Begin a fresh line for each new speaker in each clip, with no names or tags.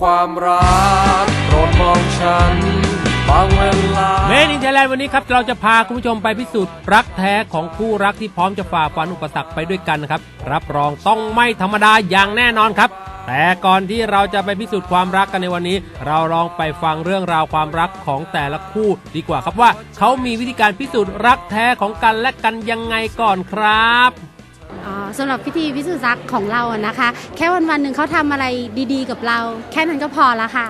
ความรักโปรดมองฉันบางเวลา
เมนินไทยแลนด์วันนี้ครับ เราจะพาคุณผู้ชมไปพิสูจน์รักแท้ของคู่รักที่พร้อมจะฝ่าฟันอุปสรรคไปด้วยกันนะครับ รับรองต้องไม่ธรรมดาอย่างแน่นอนครับ แต่ก่อนที่เราจะไปพิสูจน์ความรักกันในวันนี้ เราลองไปฟังเรื่องราวความรักของแต่ละคู่ดีกว่าครับว่า เขามีวิธีการพิสูจน์รักแท้ของกันและกันยังไงก่อนครับ
สำหรับพิธีพิสูจน์รักของเราอะนะคะ แค่วันวันๆหนึ่งเขาทำอะไรดีๆ กับเรา แค่นั้นก็พอละค่ะ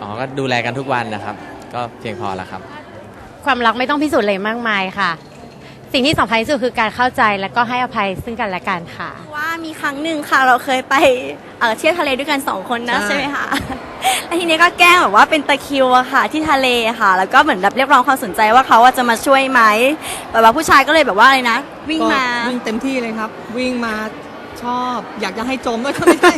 อ๋อ ก็ดูแลกันทุกวันนะครับ ก็เพียงพอแล้วครับ
ความรักไม่ต้องพิสูจน์อะไรมากมายค่ะ สิ่งที่สำคัญที่สุดคือการเข้าใจและก็ให้อภัยซึ่งกันและกันค่ะ
ว่า มีครั้งหนึ่งค่ะ เราเคยไปเอ่อเที่ยวทะเลด้วยกันสองคนนะ
ใช่
ใช่ไหมคะแล้วทีนี้ก็แกล้งแบบว่าเป็นตะคริวอะค่ะ ที่ทะเลค่ะ แล้วก็เหมือนแบบเรียกร้องความสนใจว่าเขาว่าจะมาช่วยไหมแบบว่าผู้ชายก็เลยแบบว่าอะไรนะ วิ่งมา
ก็วิ่งเต็มที่เลยครับ วิ่งมาชอบ อยากจะให้จมด้วยก็ไม่ใช่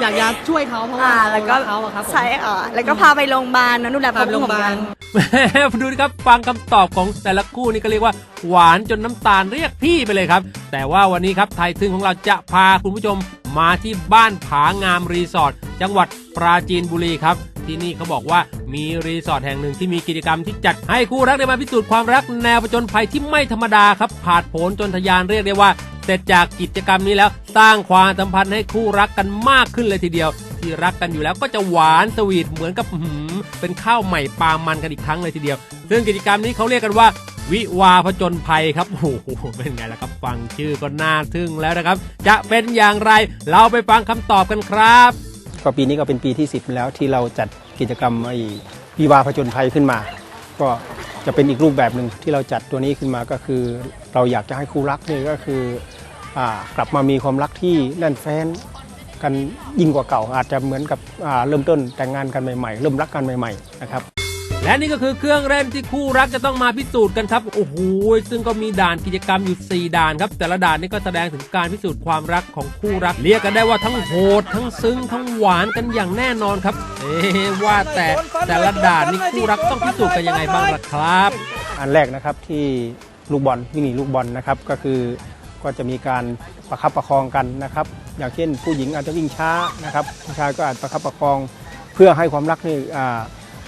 อยากจะช่วยเขาเพราะว่า
อ่าแล้วก็
เรารัเขาอะครับผม
ใช่ค่ะแล้วก็พาไปโรงพยาบาลนะดูแล
พาไปโรงพยาบาล
แหมดูดิครับฟังคำตอบของแต่ละคู่นี่ก็เรียกว่า หวานจนน้ำตาลเรียกพี่ไปเลยครับ แต่ว่าวันนี้ครับไทยทึ่งของเราจะพาคุณผู้ชมมาที่บ้านผางามรีสอร์ทจังหวัดปราจีนบุรีครับ ที่นี่เขาบอกว่ามีรีสอร์ทแห่งหนึ่งที่มีกิจกรรมที่จัดให้คู่รักได้มาพิสูจน์ความรักแนวผจญภัยที่ไม่ธรรมดาครับผาดโผนจนทะยานเรียกได้ว่าเสร็จจากกิจกรรมนี้แล้วสร้างความสัมพันธ์ให้คู่รักกันมากขึ้นเลยทีเดียว ที่รักกันอยู่แล้วก็จะหวานสวีทเหมือนกับเป็นข้าวใหม่ปลามันกันอีกครั้งเลยทีเดียว ซึ่งกิจกรรมนี้เขาเรียกกันว่าวิวาผจญภัยครับ โอ้โห เป็นไงล่ะครับ ฟังชื่อก็น่าทึ่งแล้วนะครับ จะเป็นอย่างไร เราไปฟังคำตอบกันครับ
ก็ปีนี้ก็เป็นปีที่ 10 แล้วที่เราจัดกิจกรรมไอ้วิวาผจญภัยขึ้นมา ก็จะเป็นอีกรูปแบบหนึ่งที่เราจัดตัวนี้ขึ้นมาก็คือ เราอยากจะให้คู่รักนี่ก็คืออกลับมามีความรักที่แน่นแฟ้น กันยิ่งกว่าเก่า อาจจะเหมือนกับอ่าเริ่มต้นแต่งงานกันใหม่ๆ เริ่มรักกันใหม่ๆนะครับ
และนี่ก็คือเครื่องเล่นที่คู่รักจะต้องมาพิสูจน์กันครับโอ้โหซึ่งก็มีด่านกิจกรรมอยู่ 4 ด่านครับ แต่ละด่านนี่ก็แสดงถึงการพิสูจน์ความรักของคู่รัก เรียกกันได้ว่าทั้งโหด ทั้งซึ้งทั้งหวานกันอย่างแน่นอนครับ เอ๊ะว่าแต่แต่ละด่านนี่คู่รักต้องพิสูจน์กันยังไงบ้างล่ะครับ
อันแรกนะครับที่ลูกบอลวิ่งหนีลูกบอลนะครับก็คือก็จะมีการประคับประคองกันนะครับ อย่างเช่น ผู้หญิงอาจจะวิ่งช้านะครับผู้ชายก็อาจประคับประคอง เพื่อให้ความรักนี่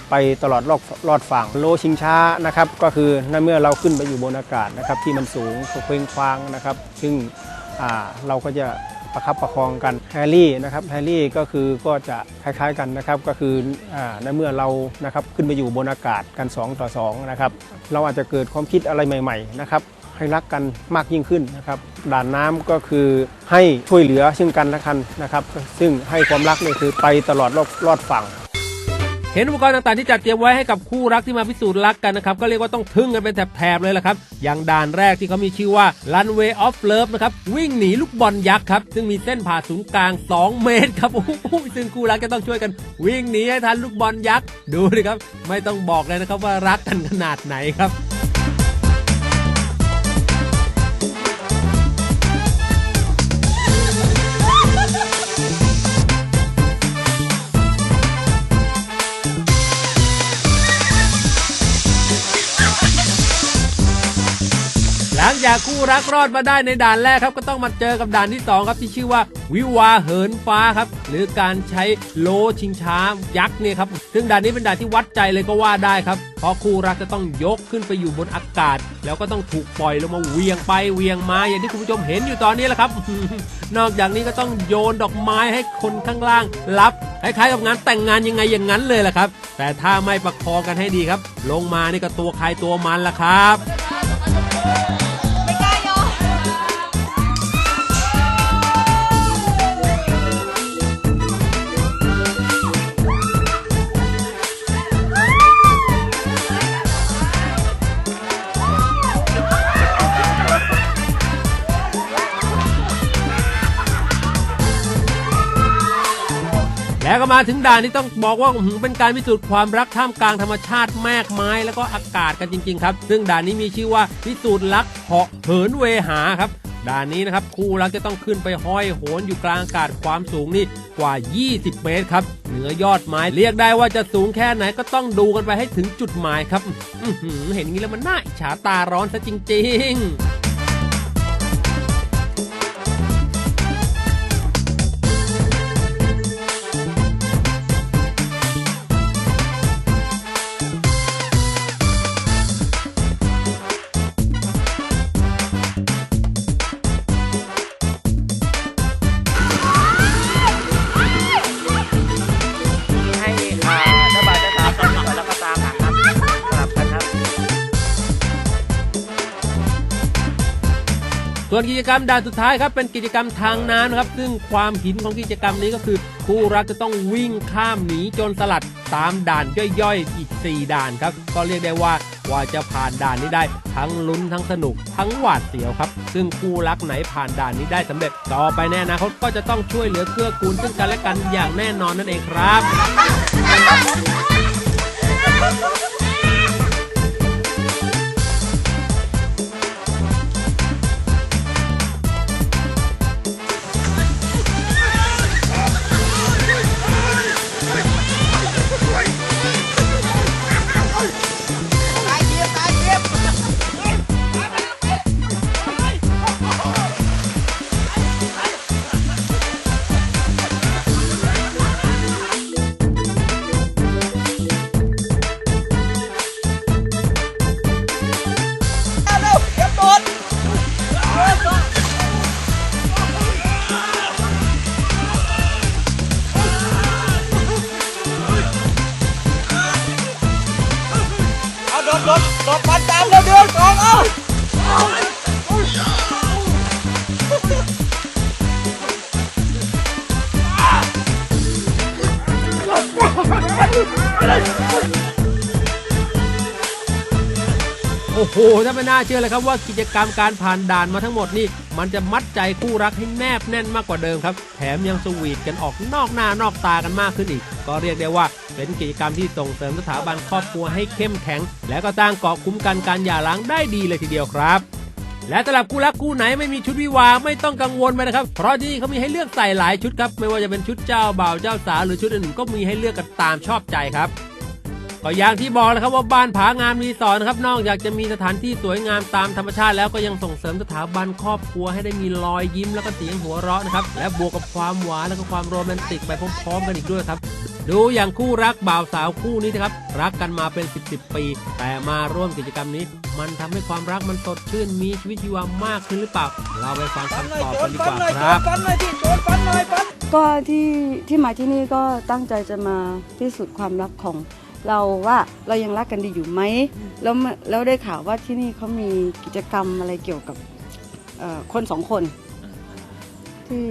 ไปตลอดรอดรอดฝั่งโลชิงช้านะครับก็คือในเมื่อเราขึ้นไปอยู่บนอากาศนะครับที่มันสูงเคว้งคว้างนะครับ ซึ่งเราก็จะประคับประคองกันแฮร์รี่นะครับแฮร์รี่ก็คือก็จะคล้ายๆกันนะครับก็คือในเมื่อเรานะครับขึ้นไปอยู่บนอากาศกัน 2 ต่อ2นะครับเราอาจจะเกิดความคิดอะไรใหม่ๆนะครับ ให้รักกันมากยิ่งขึ้นนะครับด่านน้ำก็คือให้ช่วยเหลือซึ่งกันและกันนะครับ ซึ่งให้ความรักเนี่ยคือไปตลอดรอดรอดฝั่ง
เห็นอุปกรณ์ต่างๆที่จัดเตรียมไว้ให้กับคู่รักที่มาพิสูจน์รักกันนะครับ ก็เรียกว่าต้องทึ่งกันเป็นแถบๆเลยละครับ อย่างด่านแรกที่เขามีชื่อว่า Runway of Love นะครับ วิ่งหนีลูกบอลยักษ์ครับ ซึ่งมีเส้นผ่าศูนย์กลาง 2 เมตรครับโอ้โหซึ่งคู่รักจะต้องช่วยกัน วิ่งหนีให้ทันลูกบอลยักษ์ดูดิครับ ไม่ต้องบอกเลยนะครับว่ารักกันขนาดไหนครับ หลังจากคู่รักรอดมาได้ในด่านแรกครับ ก็ต้องมาเจอกับด่านที่ 2 ครับที่ชื่อว่าวิวาเหินฟ้าครับ หรือการใช้โลชิงช้ายักษ์เนี่ยครับซึ่งด่านนี้เป็นด่านที่วัดใจเลยก็ว่าได้ครับเพราะคู่รักจะต้องยกขึ้นไปอยู่บนอากาศ แล้วก็ต้องถูกปล่อยลงมาเวียงไปเวียงมาอย่างที่คุณผู้ชมเห็นอยู่ตอนนี้แหละครับ นอกจากนี้ก็ต้องโยนดอกไม้ให้คนข้างล่างรับคล้ายๆกับงานแต่งงานยังไงอย่างนั้นเลยละครับ แต่ถ้าไม่ประคองกันให้ดีครับ ลงมานี่ก็ตัวใครตัวมันละครับ แล้วก็มาถึงด่านที่ต้องบอกว่าเป็นการพิสูจน์ความรักท่ามกลางธรรมชาติแมกไม้แล้วก็อากาศกันจริง ๆ ครับ ซึ่งด่านนี้มีชื่อว่าพิสูจน์รักเหาะเหินเวหาครับด่านนี้นะครับคู่รักจะต้องขึ้นไปห้อยโหนอยู่กลางอากาศความสูงนี่กว่า 20 เมตรครับ เหนือยอดไม้เรียกได้ว่าจะสูงแค่ไหนก็ต้องดูกันไปให้ถึงจุดหมายครับเห็นงี้แล้วมันน่าอิจฉาตาร้อนซะจริง ๆ ส่วนกิจกรรมด่านสุดท้ายครับเป็นกิจกรรมทางน้ำนะครับ ซึ่งความหินของกิจกรรมนี้ก็คือคู่รักจะต้องวิ่งข้ามหนีโจรสลัดตามด่านย่อยๆ อีก 4 ด่านครับ ก็เรียกได้ว่าว่าจะผ่านด่านนี้ได้ ทั้งลุ้นทั้งสนุก ทั้งหวาดเสียวครับ ซึ่งคู่รักไหนผ่านด่านนี้ได้สำเร็จ ต่อไปแน่นะเขาก็จะต้องช่วยเหลือเกื้อกูลซึ่งกันและกันอย่างแน่นอนนั่นเองครับ โอ้โหถ้าไม่น่าเชื่อเลยครับว่ากิจกรรมการผ่านด่านมาทั้งหมดนี่ มันจะมัดใจคู่รักให้แนบแน่นมากกว่าเดิมครับ แถมยังสวีทกันออกนอกหน้านอกตากันมากขึ้นอีก ก็เรียกได้ว่าเป็นกิจกรรมที่ส่งเสริมสถาบันครอบครัวให้เข้มแข็ง และก็สร้างเกาะคุ้มกันการหย่าร้างได้ดีเลยทีเดียวครับ และสำหรับคู่รักคู่ไหนไม่มีชุดวิวาไม่ต้องกังวลไปนะครับ เพราะที่นี่เขามีให้เลือกใส่หลายชุดครับ ไม่ว่าจะเป็นชุดเจ้าบ่าวเจ้าสาวหรือชุดอื่นๆก็มีให้เลือกกันตามชอบใจครับ ก็อย่างที่บอกนะครับว่าบ้านผางามรีสอร์ทนะครับนอกจากจะมีสถานที่สวยงามตามธรรมชาติ แล้วก็ยังส่งเสริมสถาบันครอบครัวให้ได้มีรอยยิ้มแล้วก็เสียงหัวเราะนะครับและบวกกับความหวานแล้วก็ความโรแมนติกไปพร้อมๆกันอีกด้วยครับดูอย่างคู่รักบ่าวสาวคู่นี้นะครับรักกันมาเป็น 10บปี แต่มาร่วมกิจกรรมนี้ มันทำให้ความรักมันสดชื่นมีชีวิตชีวามากขึ้นหรือเปล่า เราไปฟังคำตอบกันดีกว่าครับ
ก็ที่ที่มาที่นี่ก็ตั้งใจจะมาพิสูจน์ความรักของ เราว่าเรายังรักกันดีอยู่ไหมแล้วมาแล้วได้ข่าวว่าที่นี่เขามีกิจกรรมอะไรเกี่ยวกับเอ่อคนสองคน ที่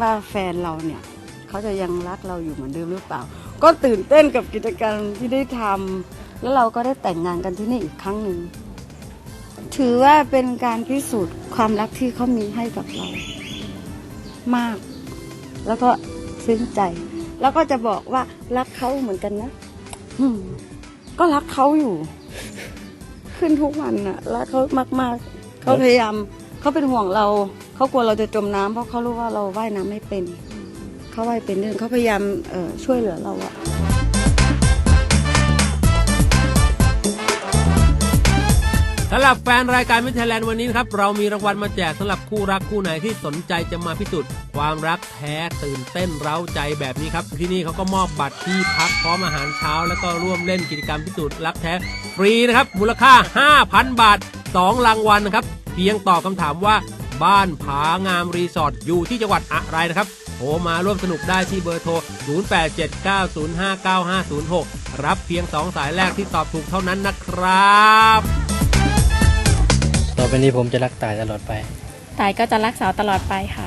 ว่าแฟนเราเนี่ยเขาจะยังรักเราอยู่เหมือนเดิมหรือเปล่า ก็ตื่นเต้นกับกิจกรรมที่ได้ทำแล้วเราก็ได้แต่งงานกันที่นี่อีกครั้งหนึ่งถือว่าเป็นการพิสูจน์ความรักที่เขามีให้กับเรา มาก แล้วก็ซึ้งใจ แล้วก็จะบอกว่ารักเขาเหมือนกันนะอืมก็รักเขาอยู่ ขึ้นทุกวันอะรักเขามากๆเขาพยายามเขาเป็นห่วงเราเขากลัวเราจะจมน้ำเพราะเขารู้ว่าเราว่ายน้ำไม่เป็นเขาว่ายเป็นเรื่องเขาพยายามเออช่วยเหลือเราอะ
สำหรับแฟนรายการมิเทแลนด์วันนี้นะครับเรามีรางวัลมาแจกสำหรับคู่รักคู่ไหนที่สนใจจะมาพิสูจน์ความรักแท้ตื่นเต้นเร้าใจแบบนี้ครับ ที่นี่เขาก็มอบบัตรที่พักพร้อมอาหารเช้า แล้วก็ร่วมเล่นกิจกรรมพิสูจน์รักแท้ฟรีนะครับมูลค่า 5,000 บาท 2 รางวัลนะครับเพียงตอบคำถามว่าบ้านผางามรีสอร์ทอยู่ที่จังหวัดอะไรนะครับโทรมาร่วมสนุกได้ที่เบอร์โทร 0879059506 รับเพียง 2 สายแรกที่ตอบถูกเท่านั้นนะครับ
ไปนี้ผมจะรักตายตลอดไป
ตายก็จะรักสาวตลอดไปค่ะ